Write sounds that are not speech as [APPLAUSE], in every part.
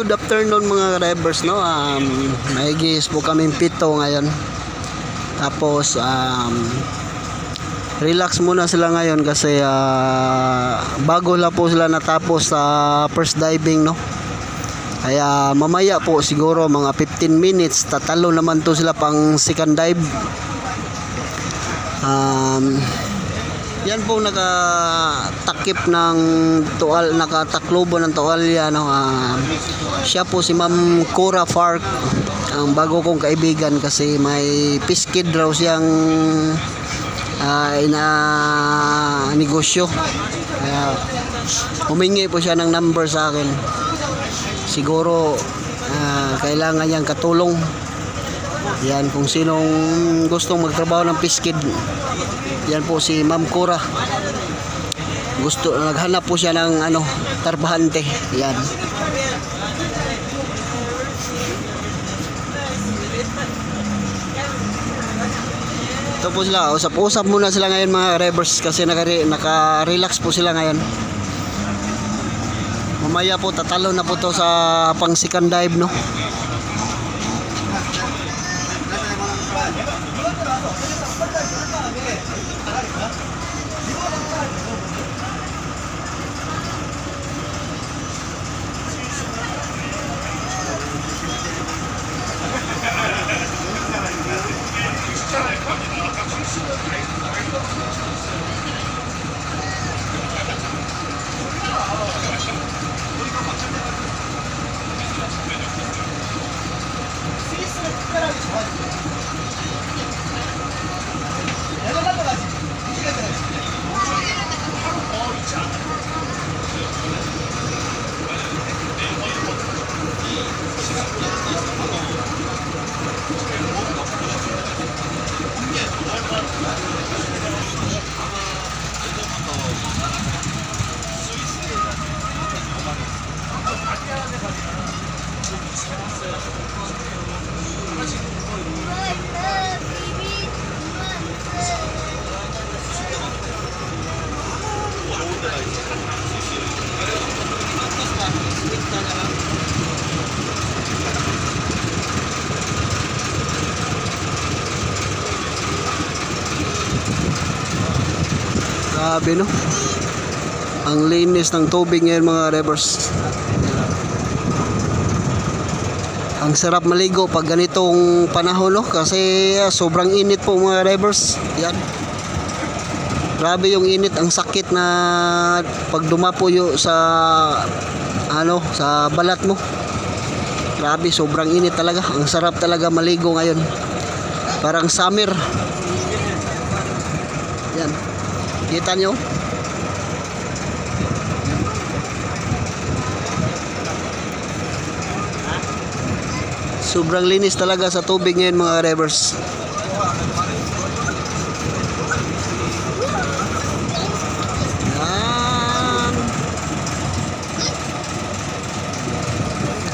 good afternoon mga drivers no. Um, may gis po kaming pito ngayon. Tapos um, relax muna sila ngayon kasi ah, bago lang po sila natapos sa first diving no. Kaya mamaya po siguro mga 15 minutes tatalo naman to sila pang second dive. Um, yan po nakatakip ng tuwal, nakataklobo ng tuwalya no. Ah, siya po si Ma'am Cora Fark, ang bago kong kaibigan kasi may piskid raw siyang ah, ina negosyo. Kaya humingi po siya ng number sa akin. Siguro ah, kailangan niyang katulong. Yan kung sinong gustong magtrabaho ng piskid. Yan po si Ma'am Cora. Gusto naghanap po siya ng ano, tarbahante. Yan. Ito po sila, usap-usap muna sila ngayon mga revers kasi naka- naka-relax po sila ngayon. Mamaya po tatalo na po to sa pang second dive no. Grabe no. Ang linis ng tubig ngayon mga rivers. Ang sarap maligo pag ganitong panahon no kasi ah, sobrang init po mga rivers. Yan. Grabe yung init, ang sakit na pag dumapuyo sa ano, sa balat mo. Grabe, sobrang init talaga. Ang sarap talaga maligo ngayon. Parang summer. Yan. Kita nyo? Sobrang linis talaga sa tubig ngayon mga rivers.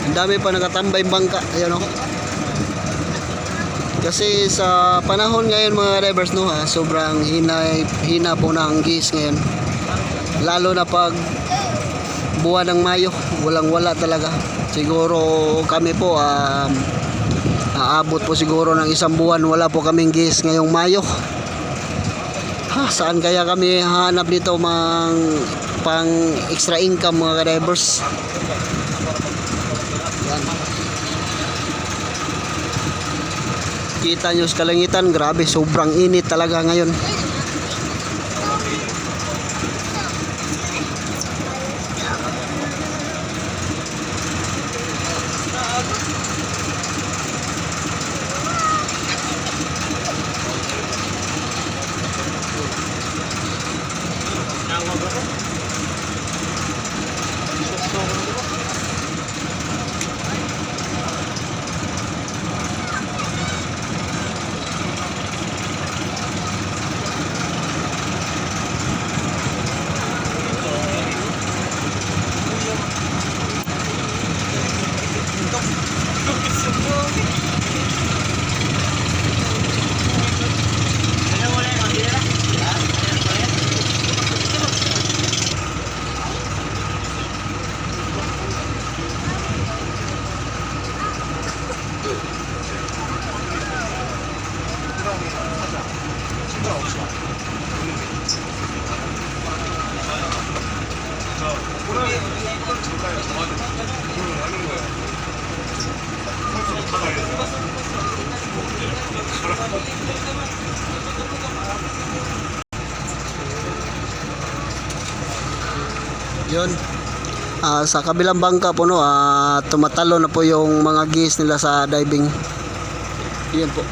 Ang dami pa nakatambay bangka. Ayan o. Kasi sa panahon ngayon mga rivers no, ha, sobrang hina, hina po na ang gis ngayon. Lalo na pag buwan ng Mayo, walang wala talaga. Siguro kami po um, aabot po siguro ng isang buwan wala po kaming gis ngayong Mayo. Ha, saan kaya kami hanap nito mang pang extra income mga drivers? Kita nyo sa kalangitan, grabe, sobrang init talaga ngayon. Tawag ako. Yun. Ah, sa kabilang bangka po no, ah, tumatalo na po yung mga gis nila sa diving. Yun po.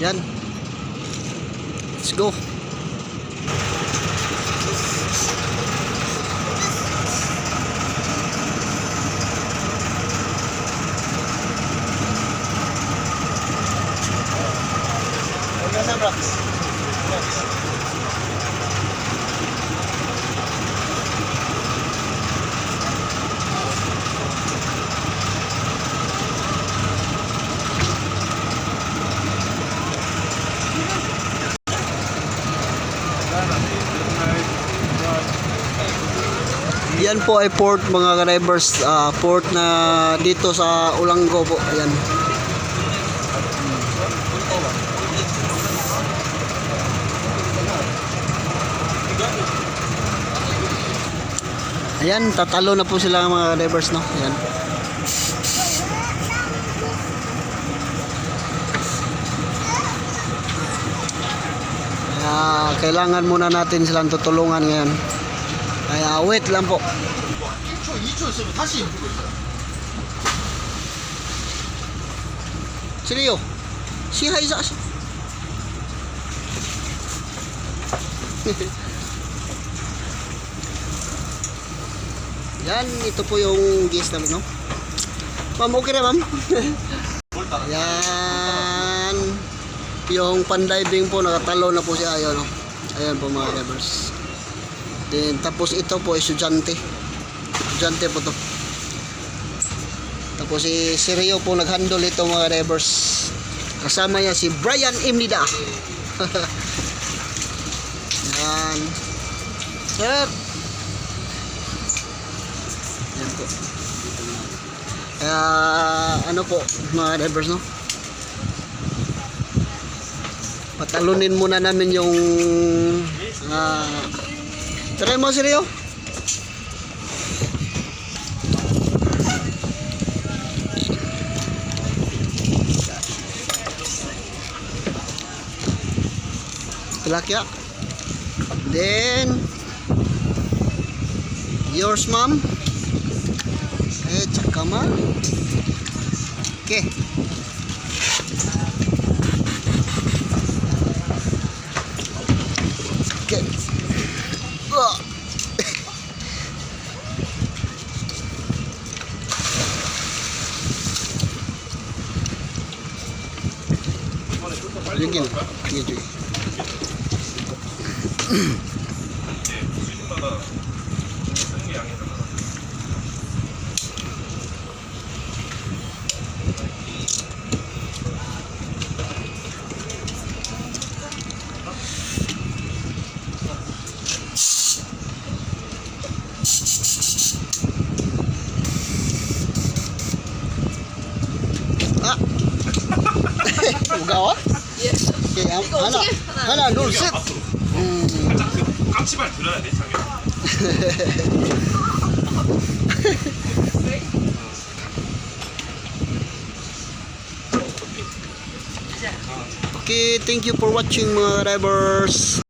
Yan. Let's go. Yan po ay port mga drivers, ah, port na dito sa Ulanggo po. Ayan. Ayan, tatalo na po sila mga drivers, no? Ayan. Kaya kailangan muna natin silang tutulungan ngayon. Kaya wait lang po. 1초, 2초 있으면 다시 부고 있어요. Sino Si Hai sa si. Yan, ito po yung guest namin, no? Ma'am, okay na, ma'am? [LAUGHS] Yan. Yung pan-diving po, nakatalo na po siya. Ayun, no? Ayan po mga divers. Then, tapos ito po, estudyante. Estudyante po to. Tapos si Sirio po nag-handle ito mga divers. Kasama niya si Brian Imnida. [LAUGHS] Yan. Sir. Yan po. Kaya ano po mga divers no? Patalunin muna namin yung ah Try mo Sirio. Tilakya. Then yours mom. Eh, tsaka ma. 여기는 이게 저기 아! [LAUGHS] 무거워? 이거 하나, 어떻게 하나? 하나, 둘, 셋. 앞으로 음, 살짝 그 깜치발 들어야 돼 [LAUGHS] 장면 Okay, thank you for watching mga drivers.